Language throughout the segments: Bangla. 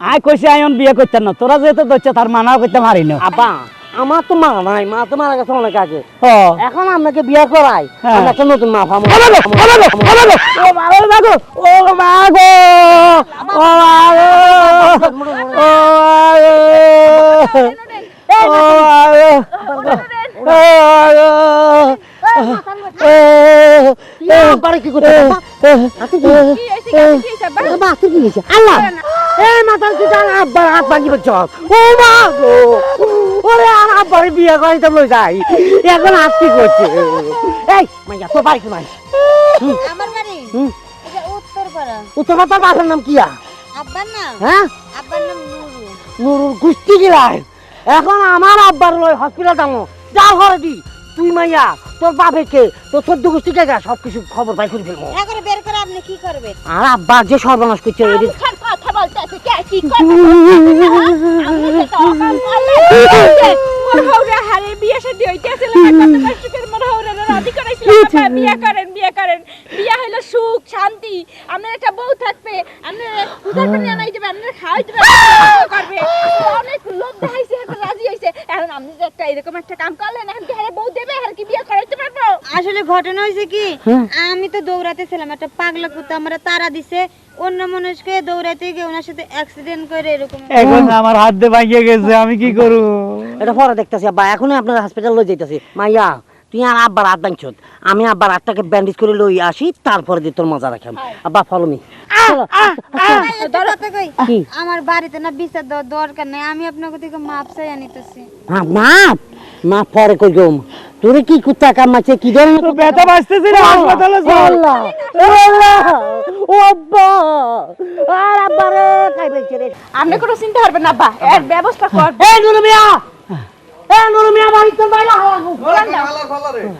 আয় কইছি আয়ন বিয়ে করতেন না। তোরা যেহেতু ধরছে তার মানাও করতে পারি না আব্বা আমার তো মা নাই মা তো মারা গেছে অনেক আগে। এখন আপনাকে বিয়ে করাই হ্যাঁ। একটা নতুন মা গো, ও মা, ও গো, ও মা গো, ও মা গো, ও মা গো, ও মা গো? আল্লাহ। এই কি আব্বার হাত ভাঙি বলছ? ও মা গো! ওরে আর আব্বারে বিয়ে করাইতে লই যাই। এখন হাত কি করছে? এই মাইয়া বাড়ি কোনায় আমার বাড়ি। এটা উত্তরপাড়া। উত্তর তোর বাবার নাম কিয়া আব্বার নাম? হ্যাঁ? আব্বার নাম নুরু। গুষ্টি এখন আমার আব্বার লই হসপিটাল যাব। যা ঘরে দি। তুই মাইয়া তোর বাপেকে তোর চোদ্দ গোষ্ঠী কে সব কিছু খবর পাই করে ফেলব। হ্যাঁ বের করে আপনি কি করবেন? আর আব্বার যে সর্বনাশ করছে এদিকে কি কথা কে কি করবে? আমি তো অকাল করলে মোর হৌরা হারে বিয়ে শাদী হইতেছিল না কত কষ্ট করে মোর হৌরা রাজি করাইছিল বাবা বিয়ে করেন বিয়ে করেন। বিয়ে হইল সুখ শান্তি আপনার একটা বউ থাকবে আপনার পূজার পানি আনাই দেবে আপনার খাওয়াই দেবে করবে। অনেক লোক দেখাইছে এখন রাজি হইছে। এখন আপনি একটা এরকম একটা কাম করলেন এখন হারে বউ দেবে? আর কি বিয়ে করাইতে পারব? আসলে ঘটনা হয়েছে কি হ্যাঁ। আমি তো দৌড়াতেছিলাম একটা পাগলা কুত্তা আমরা তারা দিছে। অন্য মানুষকে দৌড়াতে গিয়ে ওনার সাথে অ্যাক্সিডেন্ট করে এরকম এখন আমার হাত দিয়ে ভাঙিয়ে গেছে আমি কি করব? এটা পরে দেখতেছি আব্বা এখনই আপনার হসপিটাল লই যাইতেছি। মাইয়া তুই আর আব্বার হাত ভাঙছত আমি আব্বার হাতটাকে ব্যান্ডেজ করে লই আসি তারপরে দিয়ে তোর মজা রাখাম আব্বা ফলো মি কথা কই কি? আমার বাড়িতে না বিচার দেওয়ার দরকার নেই আমি আপনাকে থেকে মাপ চাই আনিতেছি হ্যাঁ মাপ? মা পরে কই গম তোরে কি কুত্তা কামাচ্ছে কি ধরনের তো ব্যথা বাঁচতেছে না হাসপাতালে চল। আল্লাহ আল্লাহ ও আব্বা আর আব্বা রে খাই বলছে রে। আপনি কোনো চিন্তা করবেন না বা এর ব্যবস্থা কর এ নুরু মিয়া এ নুরু মিয়া বাড়িতে বাইরে হালাগু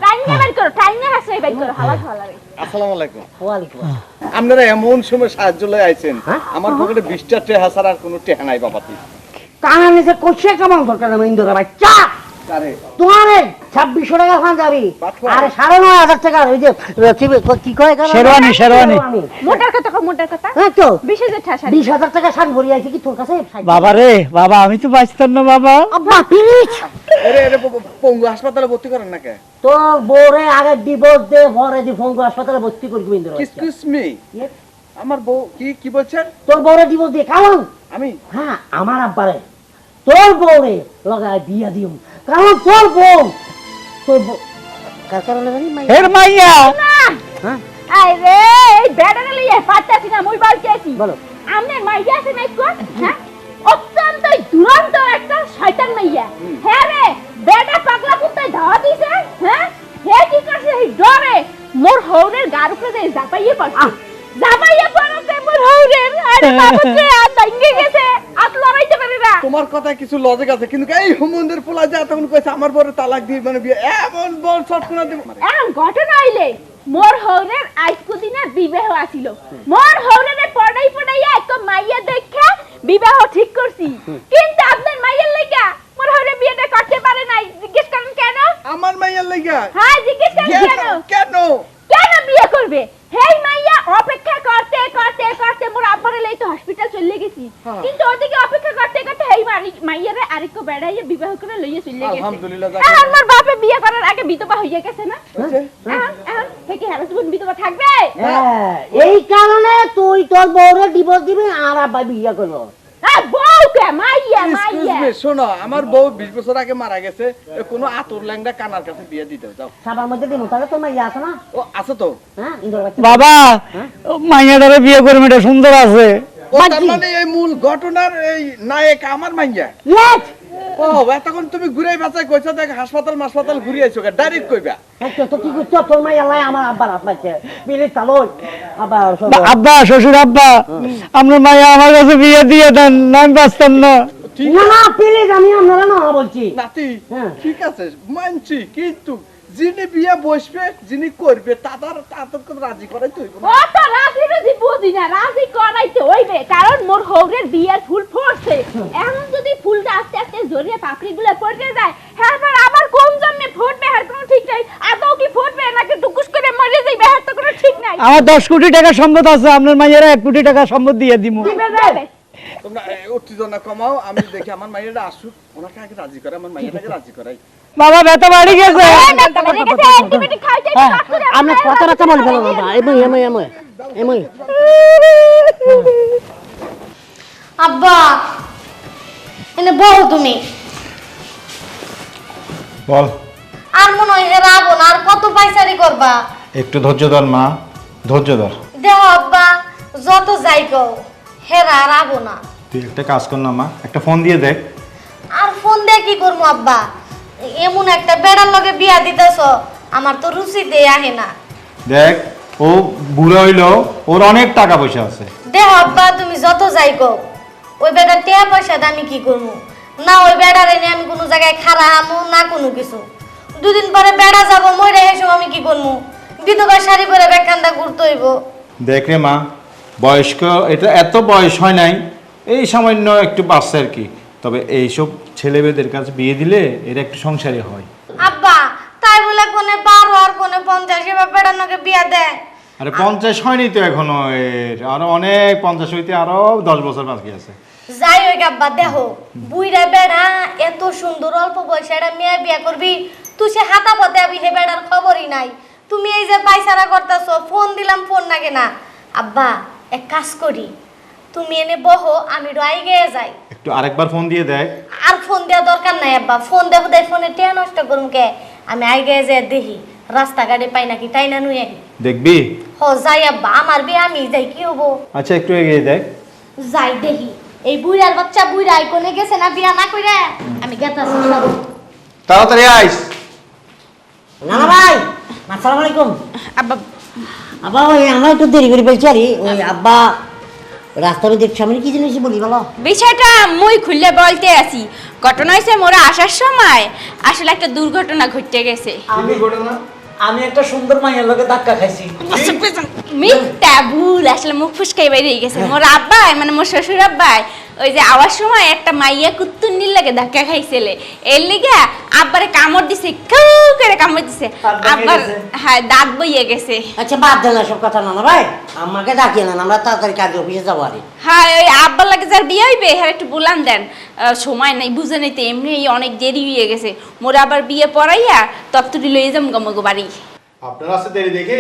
টাইম নিয়ে বের করো টাইম নিয়ে হাসে বের করো হালা হালা আসসালামু আলাইকুম। ওয়ালাইকুম আসসালাম। আপনারা এমন সময় সাহায্য লয়ে আইছেন হ্যাঁ? আমার পকেটে বিশটা টেহা ছাড়া আর কোনো টেহা নাই বাবাতি কানা নিচে কষে কামাল দরকার আমি ইন্দোরা বাচ্চা। তোমার ছাব্বিশশো টাকা ফান যাবি। সাড়ে নয় হাজার টাকা ওই যে কি কয় শেরওয়ানি, শেরওয়ানি। মোটার কথা মোটার কথা। হ্যাঁ তো। বিশ হাজার ঠাসা বিশ হাজার টাকা শাড়ি ভরি আছে কি তোর কাছে? বাবা রে বাবা আমি তো বাঁচতাম না বাবা। আব্বা প্লিজ আরে আরে প- প- পঙ্গু হাসপাতালে ভর্তি করেন না কে তোর বউরে আগে ডিভোর্স দে পরে দি ফোন হাসপাতালে ভর্তি মি? আমার বউ কি কি বলছেন তোর বউরে ডিভোর্স দে কারণ আমি? হ্যাঁ আমার আব্বারে। তোর বউরে লগায় বিয়া দিম কারণ তোর বউ তোর বউ কার কারণে জানি? মাইয়া? হের মাইয়া। হ্যাঁ? আই রে এই বেড়ারে লইয়ে পারতাছি না মুই আছি। বলো। আমনের মাইয়া আছে না একটু হ্যাঁ? অত্যন্ত দুরন্ত একটা শয়তান মাইয়া। হ্যাঁ রে বেটা পাগলা কুত্তায় ধাওয়া দিছে হ্যাঁ? হে কি করছে এই ডরে? মোর হৌরের গার উপরে জাপাইয়ে পড়ছে। জাপাইয়ে পড়ছে মোর হৌরের আরে বাবা যে আর দাঙ্গে গেছে আর লড়াইতে পারে না তোমার কথায় কিছু লজিক আছে কিন্তু এই হুমন্দের পোলা যা তখন কইছে আমার বড় তালাক দিয়ে মানে বিয়ে এমন বল শট দেব। দিব এখন ঘটনা আইলে মোর হৌরের আজকু দিনে বিবাহ আছিল মোর হৌরের পড়াই পড়াইয়া এক মাইয়া দেখে বিবাহ ঠিক করছি। কিন্তু আপনার মাইয়ের লেগা মোর হৌরে বিয়েটা করতে পারে নাই জিজ্ঞেস করেন কেন আমার মাইয়ার লাগা হ্যাঁ জিজ্ঞেস করেন কেন কেন কেন কেন বিয়ে করবে হেই মাইয়া অপেক্ষা করতে করতে করতে মোর আব্বারে লই তো হসপিটাল চলে গেছি হ্যাঁ। কিন্তু ওদিকে অপেক্ষা করতে করতে হেই মারি- আরেকটু বেড়াইয়া বিবাহ করে লইয়া চলে গেছে। আলহামদুলিল্লাহ, যাক। এখন মোর বাপে বিয়ে করার আগে বিধবা হইয়া গেছে না? এখন এখন থেকে হ্যারাসমেন্ট বিধবা থাকবে? হ্যাঁ, এই কারণে তুই তোর বউরে ডিভোর্স দিবি আর আব্বা বিয়া করব। শোনো আমার বউ বিশ বছর আগে মারা গেছে এ কোনো আতর ল্যাংটা কানার কাছে বিয়ে দিতে যাও। সাবার মধ্যে দিন তাহলে তোর মাইয়া আছে না? ও আছে তো। হ্যাঁ বাবা মাইয়াটারে বিয়ে করব এটা সুন্দর আছে। ও তার মানে এই মূল ঘটনার এই নায়ক আমার মাইয়া! ও এতক্ষণ তুমি ঘুরাই বাঁচাই কইছো দেখ হাসপাতাল মাসপাতাল ঘুরে আইছো ডাইরেক্ট কইবা। তো- তো কি করছ? তোর মাইয়া লাই আমার আব্বার হাত বিলি চালোই। আব্বা শ্বশুর আব্বা আপনার মায়া আমার কাছে বিয়ে দিয়ে দেন নাম আমি বাঁচতাম না। না না প্লিজ আমি আপনারা না বলছি। নাতি হ্যাঁ। ঠিক আছে মানছি কিন্তু যিনি বিয়ে বসবে যিনি করবে তাদের তাদের রাজি করাই তো হইব না। ও তো রাজি রাজি বুঝি না রাজি করাইতে হইবে কারণ মোর হৌরের বিয়ের ফুল ফুটছে এখন যদি ফুলটা আস্তে আস্তে জড়িয়ে পাপড়ি পড়তে যায় হ্যাঁ আবার কোন জন্মে ফুটবে? হ্যাঁ কোনো ঠিক নাই। আদৌ কি ফুটবে? নাকি টুকুস করে মরে যাইবে? হ্যাঁ তো কোনো ঠিক নাই। আমার দশ কোটি টাকা সম্পদ আছে আপনার মাইয়ারা এক কোটি টাকা সম্পদ দিয়ে তোমরা উত্তেজনা কমাও আমি দেখি আমার মাইয়াটা আসুক ওনাকে আগে রাজি করে আমার মাইয়াটাকে রাজি করাই। বাবা ব্যথা বাড়ি গেছে। হ্যাঁ, আমরা কথা রাখা বলি ফেলো বাবা। এমই এমই এমই এমই আব্বা এনে বলো তুমি। বল। আর মনে হয় হেরাবো না আর কত পাইসারি করবা? একটু ধৈর্য ধর মা। ধৈর্য ধর। দেহ আব্বা যত যাই কও হেরা আর আবো না। তুই একটা কাজ কর না মা। একটা ফোন দিয়ে দেখ। আর ফোন দিয়ে কি করব আব্বা? এমন একটা বেড়ার লগে বিয়া দিতেছ আমার তো রুচি দেয়া আহে না। দেখ ও বুড়ো হইল ওর অনেক টাকা পয়সা আছে। দেহ আব্বা তুমি যত যাই কও ওই বেটার টিয়া পয়সা আমি কি করব না ওই বেড়ার এনে আমি কোনো জায়গায় খারা আমু না কোনো কিছু। দুদিন পরে বেড়া যাব মরে হেসো আমি কি করব বিধবা শাড়ি পরে বেখান্দা ঘুরতে হইব। দেখ রে মা বয়স্ক এটা এত বয়স হয় নাই এই সামান্য একটু বাচ্চা আর কি। তবে এইসব ছেলেমেয়েদের কাছে বিয়ে দিলে এর একটু সংসারই হয়। আব্বা তাই বলে কোনে বারো আর কোনে পঞ্চাশ এবার বেড়ানোকে বিয়া দেয়? আরে পঞ্চাশ হয়নি তো এখনও এর আরও অনেক পঞ্চাশ হইতে আরও দশ বছর বাকি আছে। যাই হোক আব্বা দেখো বুইরা বেড়া এত সুন্দর অল্প বয়সে একটা মেয়ে বিয়া করবি তুই সে হাতা পথে আবি হে বেড়ার খবরই নাই। তুমি এই যে পাইসারা করতেছো ফোন দিলাম ফোন নাগে না। আব্বা এক কাজ করি তুমি এনে বহো আমি রয়ে গিয়ে যাই। একটু আরেকবার ফোন দিয়ে দেখ আর ফোন দেওয়া দরকার নাই আব্বা। ফোন দেখো দেয় ফোনে টিয়া নষ্ট করুম কে? আমি আগে যে দেখি। রাস্তাঘাটে পাই নাকি তাই না নুয়ে? দেখবি? হ যাই আব্বা আমার বিয়ে আমি যাই কি হব? আচ্ছা একটু এগিয়ে দেখ যাই দেখি। এই বুইরার বাচ্চা বুইরা কোনে গেছে না বিয়া না কইরা? আমি গেতাছি সব। তাড়াতাড়ি আইস। নানা ভাই আসসালামু আলাইকুম। আব্বা। আব্বা ওই আমরা একটু দেরি করে ফেলছি আর। ওই আব্বা রাস্তার দেখছি আমি কি জিনিস বলি বলো? বিষয়টা মুই খুললে বলতে আছি। ঘটনা হয়েছে মোরা আসার সময়। আসলে একটা দুর্ঘটনা ঘটতে গেছে। আমি আমি একটা সুন্দর মাইয়ের লোকে ধাক্কা খাইছি। মিথ্যা ভুল আসলে মুখ ফুসকাই বাইরে গেছে। মোর আব্বাই মানে মোর শ্বশুর আব্বাই ওই যে আওয়ার সময় একটা মাইয়া কুত্তুন্নির লাগে ধাক্কা খাইছিলে। এর লিগে আব্বারে কামড় দিছে কাউ করে কামড় দিছে। আব্বার হ্যাঁ দাঁত বইয়ে গেছে। আচ্ছা বাদ দেন সব কথা নানা ভাই। আমাকে ডাকিয়ে নেন আমরা তাড়াতাড়ি কাজে অফিসে যাব আর। হ্যাঁ ওই আব্বার লাগে যার বিয়ে হইবে হ্যাঁ একটু বলান দেন। আহ, সময় নাই বুঝে নিতে এমনি অনেক দেরি হয়ে গেছে। মোর আবার বিয়ে পড়াইয়া তত্ত্বটি লইয়ে যাম গমগো বাড়ি। আপনার আসতে দেরি দেখে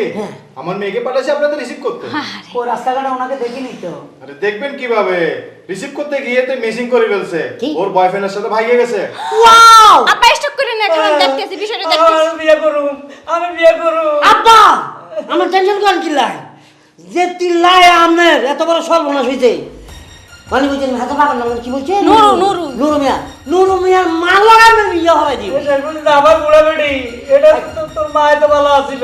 আমার মেয়েকে পাঠাচ্ছি আপনাদের রিসিভ করতে। ও রাস্তাঘাটে ওনাকে দেখিনি তো। আরে দেখবেন কীভাবে? রিসিভ করতে গিয়ে তো মিসিং করে ফেলছে। ওর বয়ফ্রেন্ডের সাথে ভাইয়ে গেছে। ওয়াও আব্বা স্টক করে না এখন দেখতেছি বিষয়টা দেখতেছি। আমি বিয়ে করুম আমি বিয়ে করুম। আব্বা! আমার টেনশন করেন চিল্লায় যে চিল্লায় আপনার এত বড় সর্বনাশ হইছে। মানে বলছেন হাতে পাবেন না কি বলছে নুরু, নুরু। নুরু মিয়া। নুরু মিয়ার মা লাগাবে বিয়ে হবে আমার বুড়া বেটি এটা তো তোর মা এত ভালো আছিল।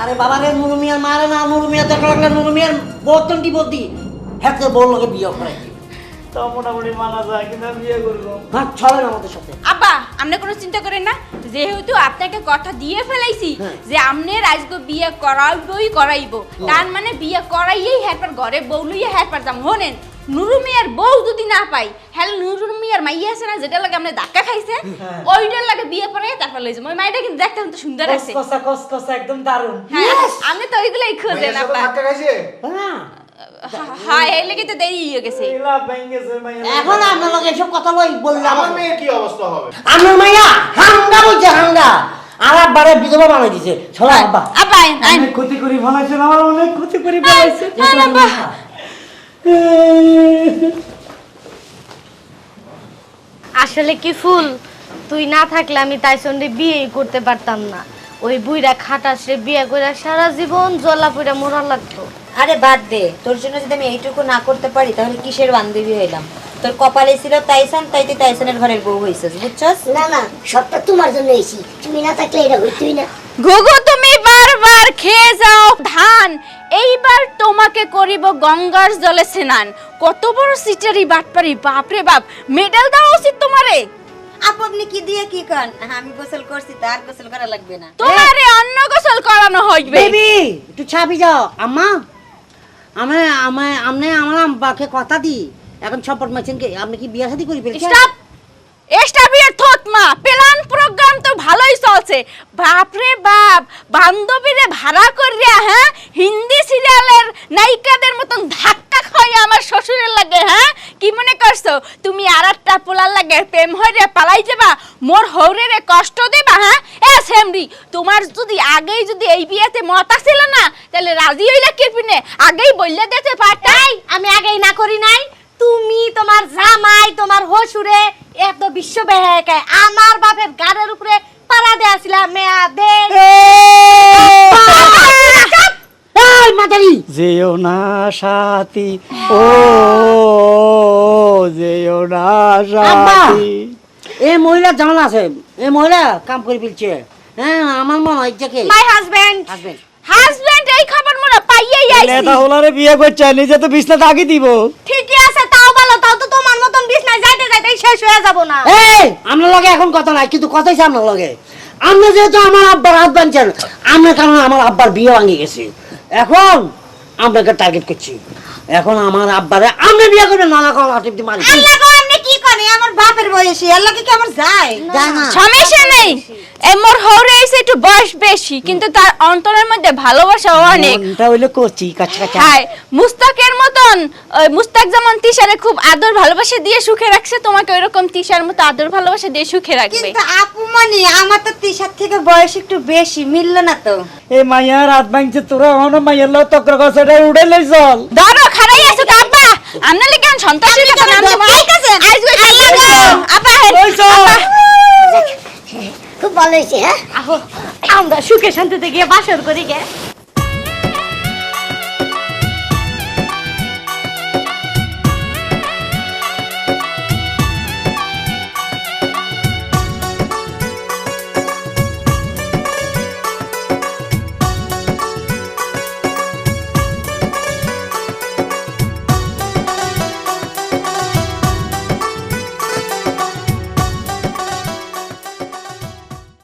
আরে বাবা রে নুরু মিয়ার মারে না নুরু মিয়া দেখা লাগলে নুরু মিয়ার বড় লোকে বিয়ে করে তো মোটামুটি মানা যায় কিন্তু আমি বিয়ে করব। হ্যাঁ চলেন আমাদের সাথে। আব্বা আপনি কোনো চিন্তা করেন না। যেহেতু আপনাকে কথা দিয়ে ফেলাইছি হ্যাঁ। যে আপনি আজকে বিয়ে করাইবই করাইব। তার মানে বিয়ে করাইয়েই হ্যারপার ঘরে বউ লইয়া হ্যারপার যাম হনেন? নুরু মিয়ার বউ যদি না পাই হ্যালো নুরু মিয়ার মাইয়া আছে না যেটা লাগে আপনি ধাক্কা খাইছে হ্যাঁ। ওইটার লাগে বিয়ে পড়াই তারপর লইছে। ওই মাইটা কিন্তু দেখতে কিন্তু সুন্দর আছে। কসকসা কসকসা একদম দারুণ। হ্যাঁ আপনি তো ওইগুলাই মেয়ের সাথে আব্বা ধাক্কা খাইছে? হ্যাঁ। হ্যাঁ এই লেগে তো দেরি হয়ে গেছে। এখন আপনার লোক এসব কথা বই বললাম। আমার মেয়ের কি অবস্থা হবে? আমার মাইয়া হাঙ্গা বলছে হাঙ্গা। আর আব্বারে বিধবা বানাই দিছে। চলো আব্বা। আব্বা। অনেক ক্ষতি করে ফেলাইছে আমার অনেক ক্ষতি করে আব্বা। আসলে কি ফুল? তুই না থাকলে আমি তাই সঙ্গে বিয়ে করতে পারতাম না। ওই বুইরা খাটাসে বিয়ে করে সারা জীবন জলা পুরা মোরা লাগতো। আরে বাদ দে তোর জন্য যদি আমি এইটুকু না করতে পারি তাহলে কিসের বান্ধবী হইলাম? তোর কপালে ছিল তাইসান তাই তুই তাইসানের ঘরের বউ হইছিস বুঝছস? না না সবটা তোমার জন্য এসি তুমি না থাকলে এটা হইতই না। ঘুঘু তুমি বারবার খেয়ে যাও ধান। এইবার তোমাকে করিব গঙ্গার জলে স্নান। কত বড় সিটারি বাটপারি বাপরে বাপ মেডেল দেওয়া উচিত তোমারে। আপু আপনি কি দিয়ে কি কন আমি গোসল করছি তো আর গোসল করা লাগবে না। তোমারে অন্য গোসল করানো হইবে। বেবি একটু ছাপি যাও আম্মা আমি আমি আমনে আমার আম্বাকে কথা দি। এখন ছপট মারছেন কি? আপনি কি বিয়া শাদি করি ফেলছেন? স্টপ এস্টাবিয়ার থতমা। প্ল্যান প্রোগ্রাম চলছে বাপরে বাপ, বান্ধবীরে ভাড়া করিয়া হ্যাঁ হিন্দি সিরিয়ালের নায়িকাদের মতন ধাক্কা খাই আমার শ্বশুরের লাগে হ্যাঁ? কি মনে করছ? তুমি আর একটা পোলার লাগে প্রেম হইরে পালাই যাবা, মোর হৌরেরে কষ্ট দেবা হ্যাঁ? এ সেমরি তোমার যদি আগেই যদি এই বিয়েতে মত ছিল না, তাহলে রাজি হইলা কিরপিনে আগেই বললে দিতে পারতাই আমি আগেই না করি তুমি তোমার জামাই তোমার হসুরে এত বিশ্ব বেহায় আমার বাপের গাড়ের উপরে পাড়া দেয়াছিলাম মেয়া দে। যেও না সাথী ও যেও না সাথী। এই মহিলা জানা আছে এই মহিলা কাম করে ফেলছে। হ্যাঁ আমার মনে হয় যে মাই হাজবেন্ড হাজবেন্ড হাজবেন্ড এই খবর মোরা পাইয়েই আইছি। নেতা হলারে বিয়ে করছে নিজে তো বিছনা তাকি দিব। ঠিকই আছে তাও ভালো তাও তো তোমার মতন বিছনায় যাইতে যাইতে শেষ হয়ে যাব না। এই আপনার লগে এখন কথা নাই কিন্তু কথাই আপনার লগে। আপনি যেহেতু আমার আব্বার হাত বানছেন আপনার কারণে আমার আব্বার বিয়ে ভাঙে গেছে। এখন আপনাকে টার্গেট করছি। এখন আমার আব্বারে আপনি বিয়ে করবেন নানা কল হাতে মারি আল্লাহ গো আপনি আমার বাপের বয়সী কি আমার যায়? যায় না। সমস্যা নেই। এ মোর হৌরে এসে একটু বয়স বেশি কিন্তু তার অন্তরের মধ্যে ভালোবাসা অনেক। মনটা হইলে কচি কাছা কাছা হাই মুস্তাকের মতন ওই মুস্তাক যেমন তিশারে খুব আদর ভালোবাসা দিয়ে সুখে রাখছে তোমাকে ওইরকম তিশার মতো আদর ভালোবাসা দিয়ে সুখে রাখবে। কিন্তু আপু মনি আমার তো তিসার থেকে বয়স একটু বেশি মিলল না তো। এই মাইয়া রাত ভাঙছে তোরা অন মাইয়ার লো তক্র গছটা উড়ে লই চল। ধরো খারাই আছো তো আব্বা আমনালে কেন সন্ত্রাসী কথা নাম দেবো ওই চল খুব ভালো হয়েছে হ্যাঁ? আমরা সুখে শান্তিতে গিয়ে বাসর করি গে।